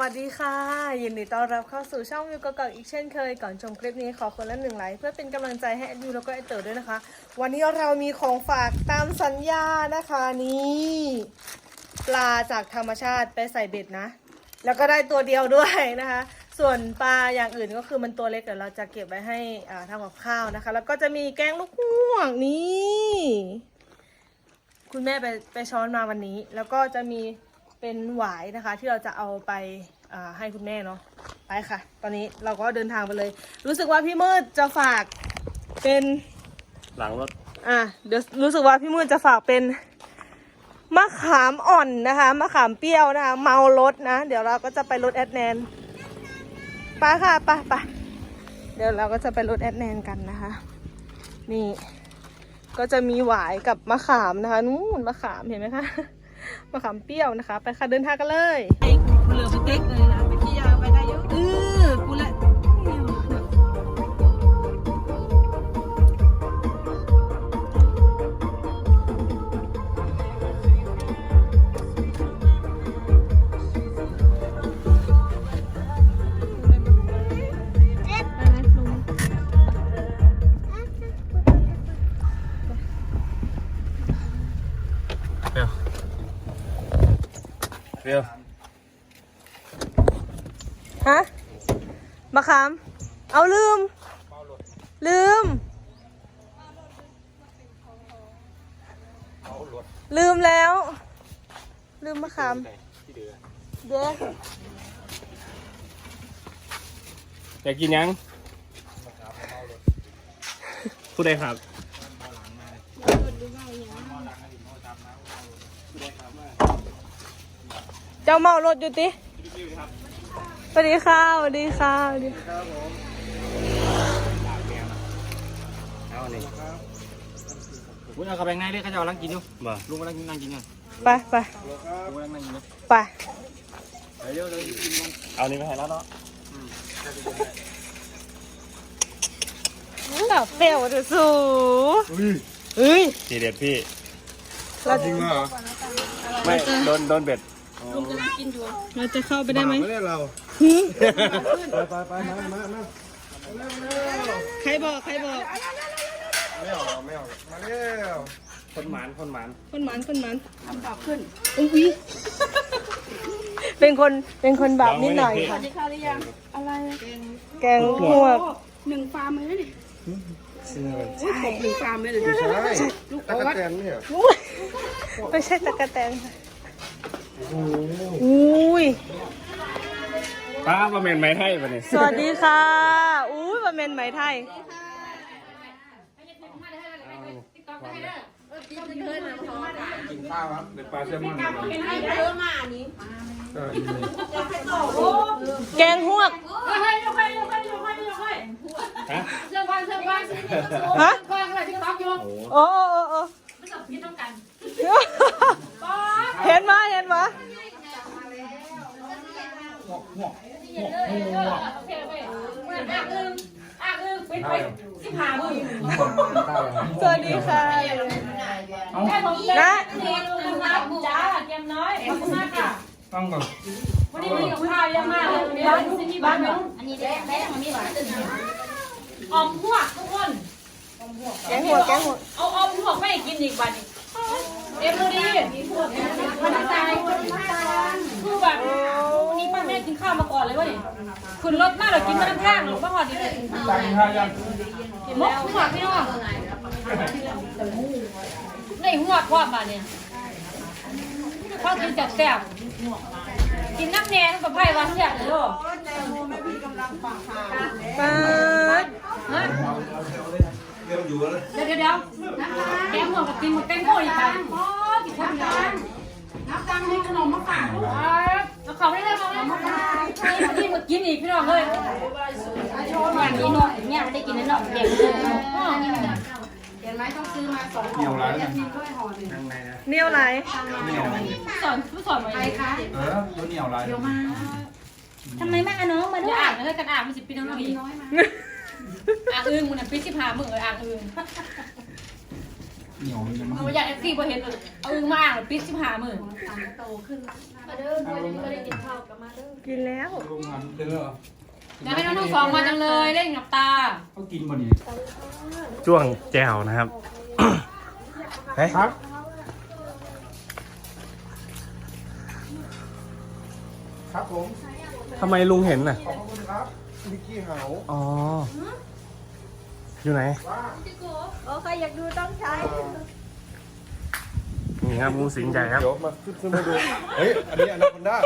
วัสดีค่ะ ยินดีต้อนรับเข้าสู่ช่องวิวกเก่าอีกเช่นเคย ก่อนชมคลิปนี้ขอคนละหนึ่งไลค์เพื่อเป็นกำลังใจให้อดวิวแล้วก็แอเต๋อด้วยนะคะ วันนี้เรามีของฝากตามสัญญานะคะนี่ปลาจากธรรมชาติไปใส่เบ็ดนะ แล้วก็ได้ตัวเดียวด้วยนะคะ ส่วนปลาอย่างอื่นก็คือมันตัวเล็กเดี๋ยวเราจะเก็บไว้ให้ทำกับข้าวนะคะ แล้วก็จะมีแกงลูกห่วงนี่คุณแม่ไปไปช้อนมาวันนี้ แล้วก็จะมี เป็นหวายนะคะ ที่เราจะเอาไปอ่าให้คุณแม่เนาะไปค่ะ ตอนนี้เราก็เดินทางไปเลย รู้สึกว่าพี่มืดจะฝากเป็นหลังรถอะเดี๋ยวรู้สึกว่าพี่มืดจะฝากเป็นมะขามอ่อนนะคะมะขามเปรี้ยวนะคะเมารถนะ เดี๋ยวเราก็จะไปรถแอดแนนไปค่ะไปไปเดี๋ยวเราก็จะไปรถแอดแนนกันนะคะ นี่ ก็จะมีหวายกับมะขามนะคะนู่นมะขามเห็นไหมคะ มะขามเปรี้ยวนะคะ ไปค่ะเดินทางกันเลยเรือไปเก๊ก ฮะมะขาม เอาลืม ลืม ลืมแล้ว ลืมมะขามเด้ออยากกินยังผู้ใดครับเจ้าเมารถอยู่ติ สวัสดีค่ะสวัสดีค่ะสวัสดีค่ะเอาหนึ่งวุ้นเอากระแบงในเลยเขาจะเอาลังกินอยู่บ่ลุงกำลังนั่งกินอยู่ไปไปลุงกำลังนั่งกินอยู่ไปเดี๋ยวเดี๋ยวกินมันเอานี่ไปให้แล้วเนาะกับเปรี้ยวจะสูเฮ้ยทีเด็ดพี่เราจริงเหรอไม่โดนโดนเบ็ดเราจะเข้าไปได้ไหมไม่ได้เราหือ ไปไปไปมามามาใครบอกใครบอกไม่ออกไม่ออกมาเร็วคนหมานคนหมานคนหมันคนหมันทำบาปขึ้นอุ้ยเป็นคนเป็นคนบาปนิดหน่อยค่ะข้าวหรือยังอะไรแกงหวกหนึ่งฟาร์มเลยนี่โอ้ยตกหนึ่งฟาร์มเลยเหรอไม่เนี่ยใช่ตะกั่แตนเนี่ยอุ๊ยไม่ใช่ตะกะแตนค่ะอุ้ย ป้าบะเมนไม้ไทยปะเนี่ยสวัสดีค่ะอุ้ยบะเมนไหมไทยกินข้าวครับเด็ดปลาแซลมอนแกงหวกฮะฮะโอ้โอ้โอ้โอ้เห็นมาเห็นมา สวัสดีค่ะนะจ้าเกมน้อยขอบคุณมากค่ะต้องก่อนวันนี้มีกับข้าวเยอะมากเลยบ้านที่บ้านอันนี้แม่แม่ของมีหวานออมพวกทุกคนแกงหวกแกงหวเอาอมพวกไม่กินอีกวันนี้เอ็มดูดีมันตายคือแบบวัน แม่กินข้าวมาก่อนเลยว่าเนี่ยขึ้นรถมาเรากินมาทั้งทางหรอกป้าหอดดีเลยตังข้าวยังมกหัวพี่น้องในหัวพ่อมาเนี่ยพ่อกินจัดแซ่บกินน้ำแดงกับไผ่วันแซ่บเลยลูกป๊าดฮะเดี๋ยวเดี๋ยวเดี๋ยวแกงหัวกับกินหมดแกงโง่อีกไปอ๋อกินข้าวกันนับตังค์ให้ขนมมาฝากลูก แล้วเขาไม่ได้เขาไม่ได้ที่มากินอีกพี่น้องเลยอย่างนี้เนาะเนี่ยไม่ได้กินนั่นเนาะเด็กเลยเห็นไหมต้องซื้อมาสองห่อแล้วจะมีด้วยห่อหนึ่งข้างในนะเหนียวไหลเหนียวสอนผู้สอนมาใครคะเออตัวเหนียวไรเดี๋ยวมาทำไมแม่น้องมาด้วยอ่างเลยกันอ่างมันสิปีน้องอีกน้อยมาอ่างอึ้งมันปีสิบห้ามึงเอออ่างอึ้ง เหนียวเลยนะมั้งเอาอยากเอฟซีพอเห็นเลยเอาอึ้งมาอ่างปิดสิบห้าหมื่นมาเด้อไม่ได้ไม่ได้กินข้าวกับมาเด้อกินแล้วโรงงานเจอเหรออยากให้น้องทั้งสองมาจังเลยเล่นกับตาเขากินบ่นี่จ้วงแจวนะครับเฮ้ยครับครับผมทำไมลุงเห็นน่ะขอบคุณครับนิกกี้เหาอ๋อ อยู่ไหน โอ้ใครอยากดูต้องใช้ นี่ครับงูสิงใหญ่ครับ เดี๋ยวมาขึ้นขึ้นมาดู เฮ้ย อันนี้อนาคอนด้า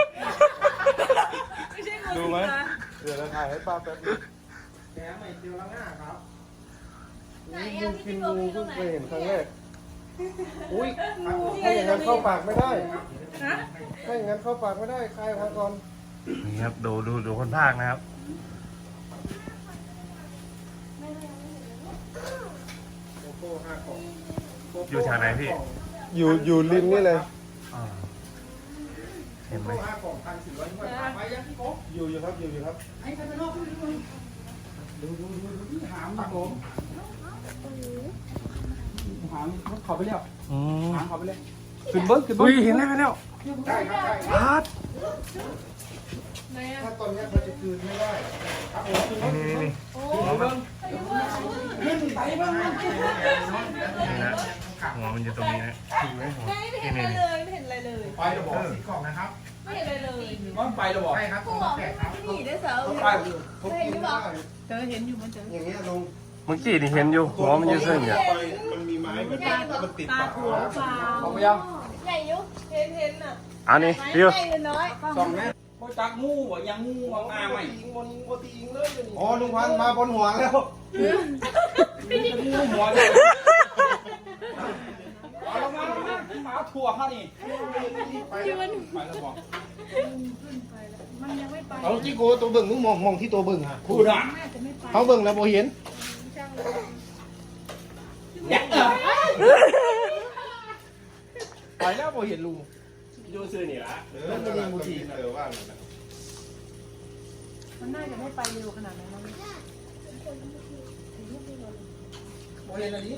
ไม่ใช่งูดูสิงไหมนะเดี๋ยวเราถ่ายให้ป้าแป๊บนึงแกไม่เจอแล้วง่าครับนี่งูกินงูเพิ่งเคยเห็นครั้งแรก อุ้ยถ้าอย่างนั้นเข้าปากไม่ได้ฮะถ้าอย่างนั้นเข้าปากไม่ได้คลายออกมาก่อน นี่ครับ ดูดูดูคนภาคนะครับโก โก้ห้ากล่องอยู่แถวไหนพี่อยู่อยู่ริมนี่เลย อ่าเห็นไหมห้ากล่องพันสี่ร้อยบาทไปยังพี่โกอยู่อยู่ครับอยู่อยู่ครับดูดูดูดูหางครับผมหางเขาไปแล้วอืมหางเขาไปเลยขึ้นเบิ้งขึ้นเบิ้อุ้งยเห็นแล้วเห็นแล้วได้ครับได้พาดถ้าตอนนี้เขาจะคืนไม่ได้ครับผมคืนนี่นี่นี่หัวมัน นี่นะหัวมันอยู่ตรงนี้นะนี่นี่ไม่นี่เห็นอะไรเลยไม่เห็นอะไรเลยไปจะบอกสีกล่องนะครับไม่เห็นอะไรเลยว่าไปแล้วบอกใช่ครับกล่องแปดครับนี่ได้เสาเขาไปเขากินไม่ได้เจอเห็นอยู่มันเจออย่างเงี้ยลุงเมื่อกี้นี่เห็นอยู่หัวมันอยู่ซึ่งเนี่ยไปมันมีไม้แบบนี้มันติดปากหัวเปล่าเขาไปยังใหญ่อยุเห็นเห็นอะอันนี้ดิวใหญ่หรือน้อยสองแม่เขาจักงูวะยังงูวาอาไหมยิงบนยิงบนตียิงเลยอ๋อลุงพันธุ์มาบนหัวแล้วงูหัวเลยเอาลงมาลงมาหมาถั่วเขานี่ไปไปแล้วบอกเอาจิโกตัวเบิ่งมึงมองมองที่ตัวเบิ่งฮะพูดอะเขาเบิ่งแล้วบ่เห็นแย่เออไปแล้วบ่เห็นลุง ดูซื่อนี่ละเออมันมีมูทีเออว่ามันน่าจะไม่ไปเร็วขนาดนั้นนะบ่เห็นอะไรนี้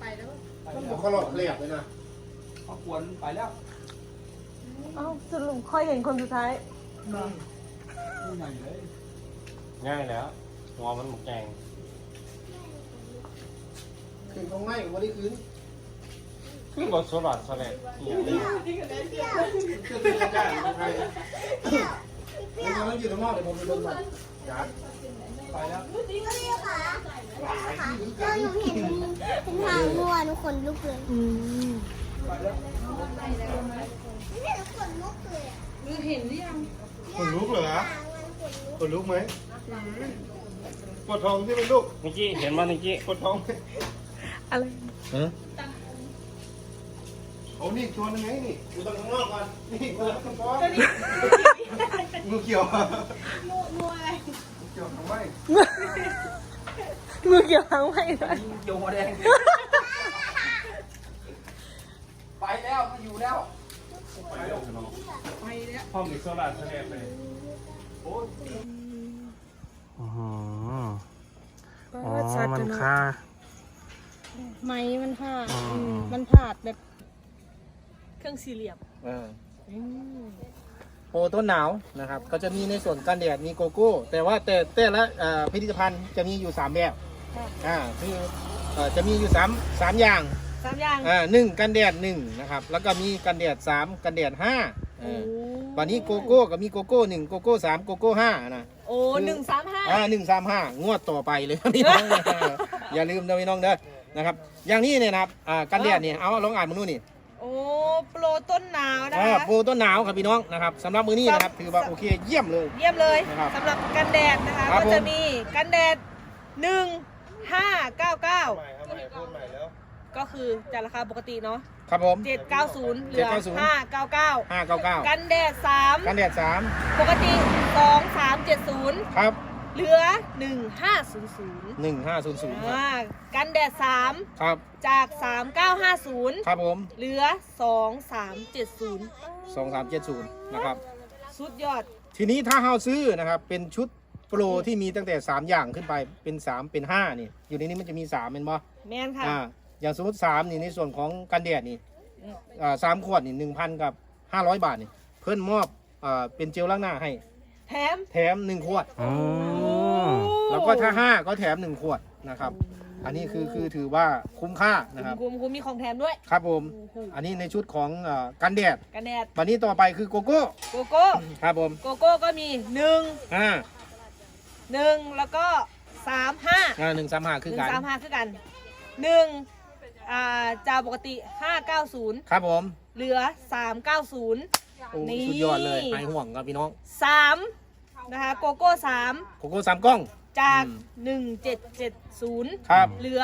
ไปแล้วต้องบอกเขาหลอกเรียบเลยนะเขาควรไปแล้วเอ้าสรุปค่อยเห็นคนสุดท้ายงูใหญ่เลยง่ายแล้วหัวมันหมกแกงคืนตรงไหนบ่ได้คืน คือบทสลัดสลัดเนี่ยเชื่อถืออาจารย์ใครมันอยู่ตรงนอกเดี๋ยวผมไปเบิ่งก่อนจ้าไปแล้วก็หนูเห็นเป็นหางงัวหนูขนลุกเลยอืมไปแล้วนี่หนูขนลุกเลยอะคนลุกเหรอคนลุกไหมปวดท้องที่เป็นลูกนิกกี้เห็นมั้ยนิกกี้ปวดท้องไหมอะไร โอ้นี่ตัวนึงไงนี่อยู่ตรงข้างนอกก่อนนี่ตัวข้างนอกงูเขียวงูงูอะไรเขียวทำไมมือเกี่ยวหางไว้ด้วยเกี่ยวหัวแดงไปแล้วมาอยู่แล้วห้องมีโซลัดสลัดไปอ๋ออ๋อมันค่าไม้มันพาดอืมมันพาดแบบ เครื่องสี่เหลี่ยมโปรต้นหนาวนะครับก็จะมีในส่วนกันแดดมีโกโก้ แต่ว่าแต่แต่ละเอ่อผลิตภัณฑ์จะมีอยู่ 3 แบบอ่าคือเอ่อจะมีอยู่3 3อย่างสามอย่างอ่าหนึ่งกันแดดหนึ่งนะครับแล้วก็มีกันแดดสามกันแดดห้าเออวันนี้โกโก้ก็มีโกโก้หนึ่งโกโก้สามโกโก้ห้านะ โอ้หนึ่งสามห้าอ่าหนึ่งสามห้างวดต่อไปเลย พี่น้องอย่าลืมนะพี่น้องเด้อนะครับ อย่างนี้เนี่ยนะครับอ่ากันแดดเนี่ยเอาลองอ่านมาดูนี่ โอ้โปรต้นหนาวนะอ่าคะ โปรต้นหนาวครับพี่น้องนะครับสำหรับมือนี้นะครับถือว่าโอเคเยี่ยมเลย เยี่ยมเลยนะครับสำหรับกันแดดนะคะ ครับก็จะผม มีกันแดดหนึ่งห้าเก้าเก้าใหม่ครับใหม่พูดใหม่แล้วก็คือจากราคาปกติเนาะครับผมเจ็ดเก้าศูนย์เหลือ790ห้าเก้าเก้าห้าเก้าเก้ากันแดดสามกันแดดสามปกติสองสามเจ็ดศูนย์ครับ เหลือหนึ่งห้าศูนย์ศูนย์หนึ่งห้าศูนย์ศูนย์ครับอ่ากันแดดสามครับจากสามเก้าห้าศูนย์ครับผม เหลือสองสามเจ็ดศูนย์สองสามเจ็ดศูนย์นะครับ สุดยอด ทีนี้ถ้าเราซื้อนะครับเป็นชุดโปรที่มีตั้งแต่ 3 อย่างขึ้นไปเป็น 3 เป็น5นี่อยู่ในนี้มันจะมี3เป็นบ่แมนค่ะ อ่าอย่างสมมติสามนี่ในส่วนของกันแดดนี่อ่าสามขวดนี่หนึ่งพันกับห้าร้อยบาทนี่เพิ่นมอบอ่าเป็นเจลล้างหน้าให้ แถมแถมหนึ่งขวด อ๋อแล้วก็ถ้าห้าก็แถมหนึ่งขวดนะครับ อันนี้คือคือถือว่าคุ้มค่านะครับ คุมคุมมีของแถมด้วย ครับผมอันนี้ในชุดของอ่ากันแดดกันแดดวันนี้ต่อไปคือโกโก้ โกโก้ครับผมโกโก้ก็มีหนึ่งอ่าหนึ่งแล้วก็สามห้าอ่าหนึ่งสามห้าหคือนึ่งกัน สามห้าคือกันหนึ่งอ่าจากปกติห้าเก้าศูนย์ครับผม เหลือสามเก้าศูนย์ โอ้นี่ สุดยอดเลยหายห่วงครับพี่น้องสามนะคะโกโก้สามโกโก้สามกล้อง จากอืม หนึ่งเจ็ดเจ็ดศูนย์ครับเหลือ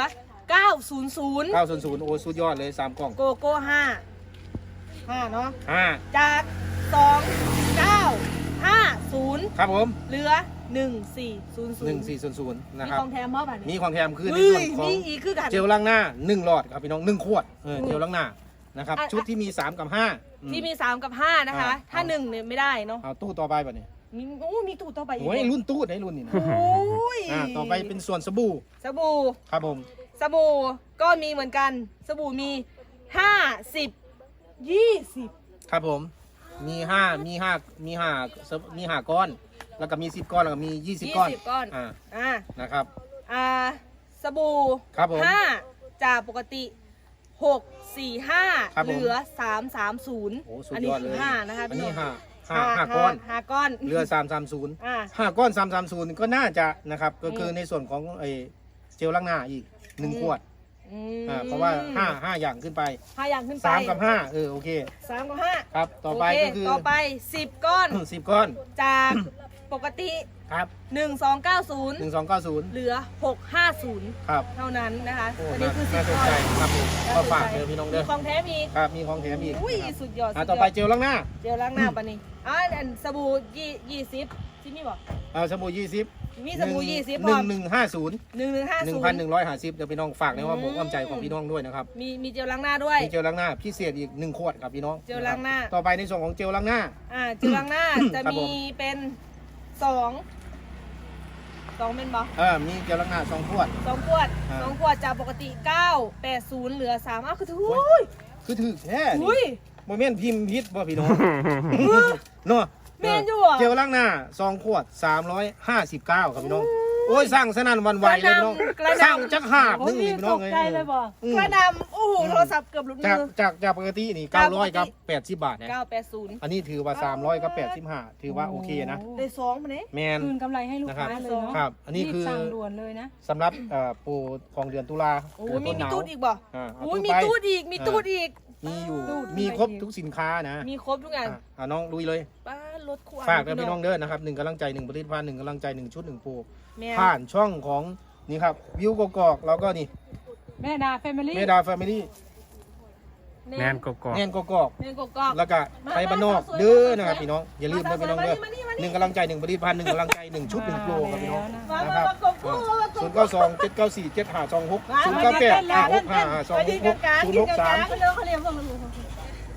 เก้าศูนย์ศูนย์เก้าศูนย์ศูนย์โอ้สุดยอดเลยสามกล้องโกโก้ห้าห้าเนาะอ่าจากสองเก้าห้าศูนย์ครับผมเหลือหนึ่งสี่ศูนย์ศูนหนึ่งย์สี่ศูนย์ศูนย์นะมีครับ ของแถมมอบแบบมีนี้ของแถมคือในเฮ้ส่วยนของ มีอีกคือกัน เจลล้างหน้าหนึ่งหลอดครับพี่น้องหนึ่งขวดเอออืมเจลล้างหน้านะครับ อะ ชุดที่มีสามกับห้าอืม ที่มีสามกับห้านะคะ อ่าถ้าหนึ่งเนี่ยไม่ได้เนาะเอาตู้ต่อไปป่ะเนี่ยมีโอ้มีตู้ต่อไปอีกโอ้ยรุ่นตู้ไหนรุ่นนี่นะโอ้ยอ่าต่อไปเป็นส่วนสบู่สบู่ ครับผมสบู่ก็มีเหมือนกัน สบู่มีห้าสิบยี่สิบครับผม มีห้ามีห้ามีห้ามีห้าก้อน แล้วก็มีสิบก้อนแล้วก็มียี่สิบยี่ก้อนสิบก้อน อ่าอ่านะครับ อ่าสบู่ครับผม ห้าจากปกติ หกสี่ห้าครับผม เหลือสามสามศูนย์โอ้สุดอันยนี้อดคืเลอยห้านะคะอันพี่นี้หห้าห้าห้าก้อน ห้าก้อนเรือสามสามศูนย์อ่า ห้าก้อนสามสามศูนย์ก็น่าจะนะครับ ก็คือมในส่วนของไอเจลล้างหน้าอีกหนึ่งอืม ขวดอืมอ่าเพราะว่าห้าห้าอย่างขึ้นไปห้าอย่างขึ้นไปสามกับห้าเออโอเค สามกับห้าครับ ต่อไปโเคก็คือต่อไปสิบก้อน สิบก้อน จากปกติ ครับหนึ่งสองเก้าศูนย์หนึ่งสองเก้าศูนย์เหลือหกห้าศูนย์ครับเท่านั้นนะคะโอ้อันนี้น่าคือสิน่าบสนก้อนใจครับผมก็ฝากเด้อพี่น้องเด้มีอของแท้มีครับมีของแถมอีกอุ้ยนะครับสุดยอดอ่าสุดยต่อไปเจลล้างหน้าเจลล้างหน้าปะนี่อ๋ออันสบู่ยี่ยี่สิบที่นี่บอกเอาสบู่ยี่สิบมีสบู่ยี่สิบหพร้นึ่องมหนึ่งห้าศูนย์หนึ่งหนึ่งห้าหนึ่ศูงนพันหย์นึ่งร้อยห้าสิบเดี๋ยวพี่น้องฝากในว่าอืมผมอ้อมใจของพี่น้องด้วยนะครับมีมีเจลล้างหน้าด้วย มีเจลล้างหน้าพิเศษอีกหนึ่งขวดครับพี่น้องเจลล้างหน้าะครับต่อไปในส่วนของเจลล้างหน้า อ่าเจลล้างหน้าจะครับผมีมเป็นสอง สองเป็นบอเออมีเจลล้างหน้าสองขวด สองขวดอ่า สองขวดจากปกติเก้าแปดศูนย์เหลือสามอ้าวคือถูกโอ้อุ้ยคือถือแท้อุ้ย โมเมนต์พิมพ์พิษบ่พี่น้องเนาะแม่นอยู่เหรอเจลล้างหน้าสองขวดสามร้อยห้าสิบเก้าครับพี่น้อง โอ้ยสร้างสนั่นหวันไหวเลยพี่น้องกระหน่ำสร้างจักหาบหนึงโอ้ยนี่พี่น้องตกใจเลยบอกอืมกระดำโอ้โหโทรศัพท์เกือบหลุดจากมือจากจากปกตินี่จากปกติ 900กับ80บาทนะเก้าแปดศูนย์อันนี้ถือว่า 300กับ85ถือว่าโอเคนะได้สองมาเนี่ย แมน คืนกำไรให้ลูกค้าเลยเนาะครับอันนี้คือ รีบสั่งด่วนเลยนะ สำหรับเอ่อโปรของเดือนตุลาโอ้เดือนมีต้นหมีนาวตูดอีกบ่อ่าเอาโอ้ยตู้มีไปตูดอีก มีตูดอีก มีอยู่ตู้มีครบตู้ทุกสินค้านะมีครบทุกอย่างอะอะน้องลุยเลย ป้ารถคู่ฝากกับพี่น้องเด้อนะครับหนึ่งกำลังใจหนึ่งผลิตภัณฑ์หนึ่งกำลังใจหนึ่งชุดหนึ่งโปร แม่ ผ่านช่องของนี่ครับวิวกกอกแล้วก็นี่แม่ดาแฟมิลี่เมดาแฟมิลี่แนนกกอกแนนกกอกแม่กกอกแล้วก็มาไทยบ้านนอกมาสวยเด้อมาสวยนะครับพี่น้องอย่าลืมนะพี่น้องเด้อมานี่มานี่หนึ่งกำลังใจหนึ่งผลิตภัณฑ์หนึ่งกำลังใจหนึ่งชุดหนึ่งโปรครับพี่น้องมานะมาครับมากบคู่มากบศูนย์คู่เก้าสองเจ็ดเก้าสี่เจ็ดห้าสองหกศูนย์เก้าแปดห้าหกห้าห้าสองไปหยืกนหกลางกกลางศูนยืย์นหกกลาสางมๆเร็วเขาเรียกว่า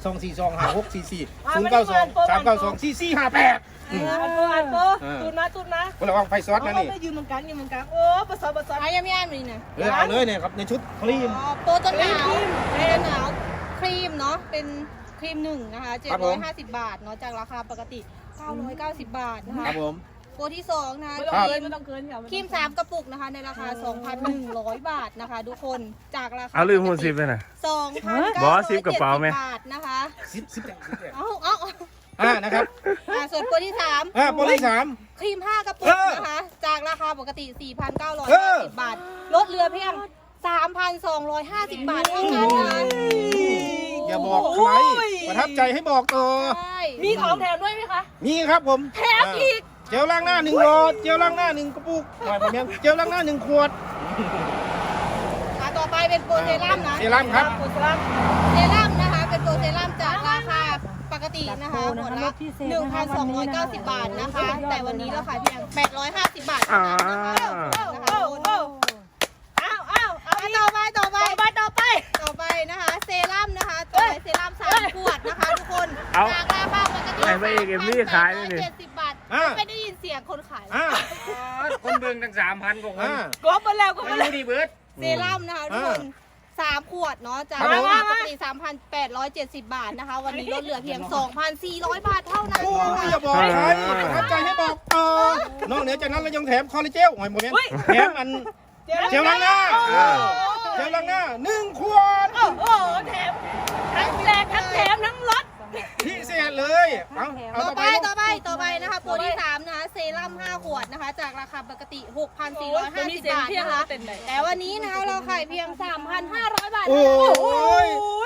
สองสี่สองห้าหกสี่สี่อะศูนย์เก้าสองมาสามมาเก้าสมาองสี่สี่ห้าแปดอันโปอันโปอ่าตูดมาตูดมาก็ระวังไฟซอสนะนี่โอ้ยยืนเหมือนกันยืนเหมือนกันโอ้ปะสอบปะสอบอะยังไม่อ่านมีนะเออเอาเลยเนี่ยครับในชุดครีมอ๋อโปรต้นหนาวโปรต้นหนาวครีมเนาะเป็นครีมหนึ่งนะคะครับผม750บาทเนาะจากราคาปกติ990บาทนะคคะรับผม โปรที่สองนะคะไม่คต้องรีเกินมไม่ต้องเกินค่ะครีมสามกระปุกนะคะ ในราคา 2,100 บาทนะคะ ทุกคนจากราคาเอาลืมหูสิบไปน่ะ2,970บอสซิปกระเป๋าไหม บาทนะคะสิบสิบแปดสิบแปดเอาเอาเอาอ่านะครับอะส่วนโปรที่สาม อ่าโปรที่สาม ครีม 5 กระปุเอกอนะคะ จากราคาปกติ เออ 4,950 บาท ลดเหลือเพียง 3,250 บาทเท่านั้นนะคะอย่าบอกใครประทับใจให้บอกต่อใช่มีของแถมด้วยไหมคะมีครับผมแถมอีก เจลล้างหน้าหนึ่งหลอดเจลล้างหน้าหนึ่งกระปุกหน่อยผมยังเจลล้างหน้าหนึ่งขวด อะต่อไปเป็นโปรเซรั่มนะเซรั่มครับ โปรเซรั่มเซรั่มนะคะ เป็นโปรเซรั่มจากราคาปกตินะคะจัดโปรนะคะหมดลละดพิเศษนะคะวันนี้นะคะ 1,290 บาทนะคะ แต่วันนี้เราขายเพียง 850 บาทอ่าเท่านั้นนะคะโอ้โอ้อ้าวอ้าวเอาอะอีกต่อไปต่อไปต่อไปต่อไป ต่อไปนะคะ เซรั่มนะคะต่อไปเซรั่มสามขวดนะคะทุกคนเอาจากราคาปกติให้พระเอกเอ็มวี่ขายเลยนี่3,870บาท อ่าไม่ได้ยินเสียงคนขายอ่าคนเบิ่งตั้งสามพันกว่าคนอ่ากบไปแล้วกบมาไปอแล้วยู่ดีเบิร์ด เซรั่มนะคะทุกคนอ่าสามขวดเนาะจากครับผมราคาปกติ 3,870 บาทนะคะ วันนี้ลดเหลือเพียง 2,400 บาทเท่านั้นโอ้ค่ะยอย่าบอกใครประทับใจให้บอกต่อนอกเหนือจากนั้นเรายังแถมคอลลาเจลโอ้ยโมเมนต์แถมอัน เจลล้างหน้าเออเจลล้างหน้าหนึ่งขวด โอ้โหแถมทั้งแจกทั้งแถมทั้งลดพิ เศษเลย เอาเอาต่ต่ออไปไปต่อไปต่อไปนะคะตัวที่3นะคะเซรั่ม5ขวดนะคะ จากราคาปกติ 6,450 บาทนะคะแต่วันนี้นะคะเราขายเพียง 3,500 บาทโอ้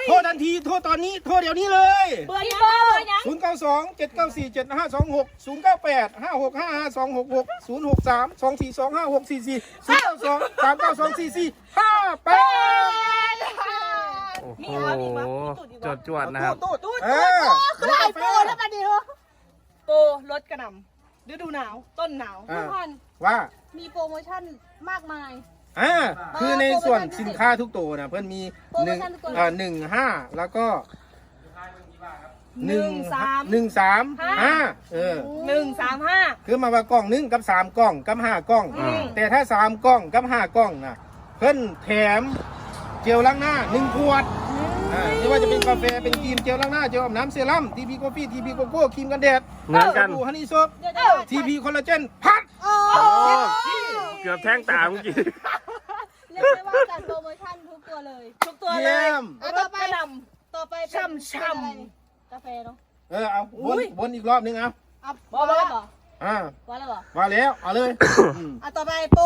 เท่านั้นยโทษทันทีโทษตอนนี้โทษเดี๋ยวนี้เลย เบอร์ยังเบอร์ยัง0 9 2 7 9 4 7 5 2 6 0 9 8 5 6 5 5 2 6 6 0 6 3 2 4 2 5 6 4 4 0 9 2 3 9 2 4 4 5 8 โอ้โหจดจวดนะครับ ตู้ตู้เออคือไอโฟนแล้วกันดิโปรลดกระหน่ำฤดูหนาวต้นหนาวอ่าพันว่ามีโปรโมชั่นมากมาย อ่าคือในส่วนสินค้าทุกตัวนะเพื่อนมีหนึ่งอ่าหนึ่งห้าแล้วก็หนึ่งหนึ่งสามห้าเออ หนึ่งสามห้า คือมาว่ากล้องหนึงกับสามกล้องกับห้ากล้อง อืม แต่ถ้าสามกล้องกับห้ากล้องนะเพิ่นแถมเจลล้างหน้าหนึ่งขวด อ่าไม่ว่าจะเป็นกาแฟเป็นครีมเจลล้างหน้าเจลอาบน้ำเซรั่มทีพีกาแฟทีพีโกโก้ครีมกันแดดเหมือนกัน สบู่ฮันนี่โซฟเดี๋ยวจะทีพีคอลลาเจนพัดโอ้โอ้เกือบแท่งตาเมื่อกี้ เรียกได้ว่าจัดโปรโมชั่นทุกตัวเลย ทุกตัวเลยเยี่ยมอะลต่อดไปกระหน่ต่อไปเป็นช่ำช่ำเป็นอะไรกาแฟเนาะเออเอาวนวนอีกรอบนึงเอาเอาว่าแล้วเหรออ่าว่าแล้วเหรอมาแล้วเอาเลย อืม อะต่อไปโปร